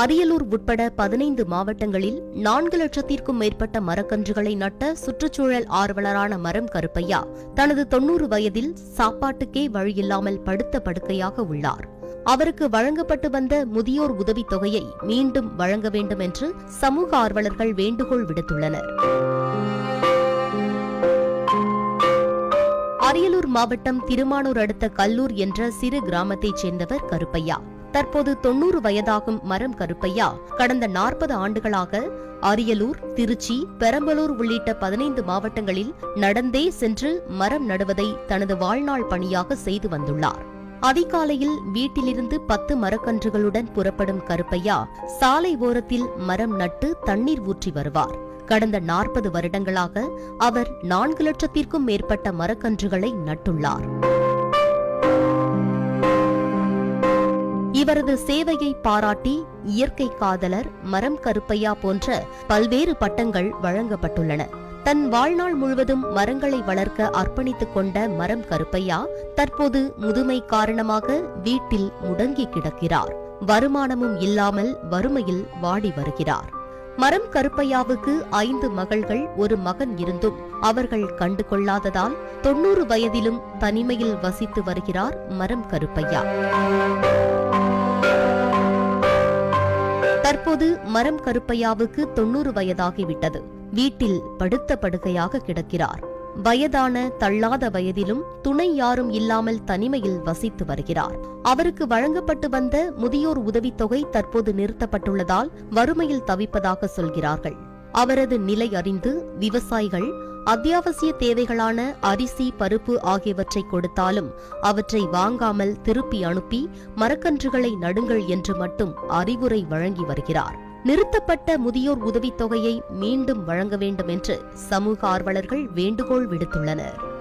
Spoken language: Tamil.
அரியலூர் உட்பட பதினைந்து மாவட்டங்களில் நான்கு லட்சத்திற்கும் மேற்பட்ட மரக்கன்றுகளை நட்ட சுற்றுச்சூழல் ஆர்வலரான மரம் கருப்பையா தனது தொன்னூறு வயதில் சாப்பாட்டுக்கே வழியில்லாமல் படுத்த படுக்கையாக உள்ளார். அவருக்கு வழங்கப்பட்டு வந்த முதியோர் உதவித் தொகையை மீண்டும் வழங்க வேண்டும் என்று சமூக ஆர்வலர்கள் வேண்டுகோள் விடுத்துள்ளனர். அரியலூர் மாவட்டம் திருமானூர் அடுத்த கல்லூர் என்ற சிறு கிராமத்தைச் சேர்ந்தவர் கருப்பையா. தற்போது தொன்னூறு வயதாகும் மரம் கருப்பையா கடந்த நாற்பது ஆண்டுகளாக அரியலூர் திருச்சி பெரம்பலூர் உள்ளிட்ட பதினைந்து மாவட்டங்களில் நடந்தே சென்று மரம் நடுவதை தனது வாழ்நாள் பணியாக செய்து வந்துள்ளார். அதிகாலையில் வீட்டிலிருந்து பத்து மரக்கன்றுகளுடன் புறப்படும் கருப்பையா சாலை ஓரத்தில் மரம் நட்டு தண்ணீர் ஊற்றி வருவார். கடந்த நாற்பது வருடங்களாக அவர் நான்கு லட்சத்திற்கும் மேற்பட்ட மரக்கன்றுகளை நட்டுள்ளார். இவரது சேவையை பாராட்டி இயற்கை காதலர் மரம் கருப்பையா போன்ற பல்வேறு பட்டங்கள் வழங்கப்பட்டுள்ளன. தன் வாழ்நாள் முழுவதும் மரங்களை வளர்க்க அர்ப்பணித்துக் கொண்ட மரம் கருப்பையா தற்போது முதுமை காரணமாக வீட்டில் முடங்கி கிடக்கிறார். வருமானமும் இல்லாமல் வறுமையில் வாடி வருகிறார். மரம் கருப்பையாவுக்கு ஐந்து மகள்கள் ஒரு மகன் இருந்தும் அவர்கள் கண்டு கொள்ளாததால் தொன்னூறு வயதிலும் தனிமையில் வசித்து வருகிறார் மரம் கருப்பையா. தற்போது மரம் கருப்பையாவுக்கு தொன்னூறு வயதாகிவிட்டது. வீட்டில் படுத்த படுக்கையாக கிடக்கிறார். வயதான தள்ளாத வயதிலும் துணை யாரும் இல்லாமல் தனிமையில் வசித்து வருகிறார். அவருக்கு வழங்கப்பட்டு வந்த முதியோர் உதவித்தொகை தற்போது நிறுத்தப்பட்டுள்ளதால் வறுமையில் தவிப்பதாக சொல்கிறார்கள். அவரது நிலை அறிந்து விவசாயிகள் அத்தியாவசிய தேவைகளான அரிசி பருப்பு ஆகியவற்றை கொடுத்தாலும் அவற்றை வாங்காமல் திருப்பி அனுப்பி மரக்கன்றுகளை நடுங்கள் என்று மட்டும் அறிவுரை வழங்கி வருகிறார். நிறுத்தப்பட்ட முதியோர் உதவித்தொகையை மீண்டும் வழங்க வேண்டும் என்று சமூக ஆர்வலர்கள் வேண்டுகோள் விடுத்துள்ளனர்.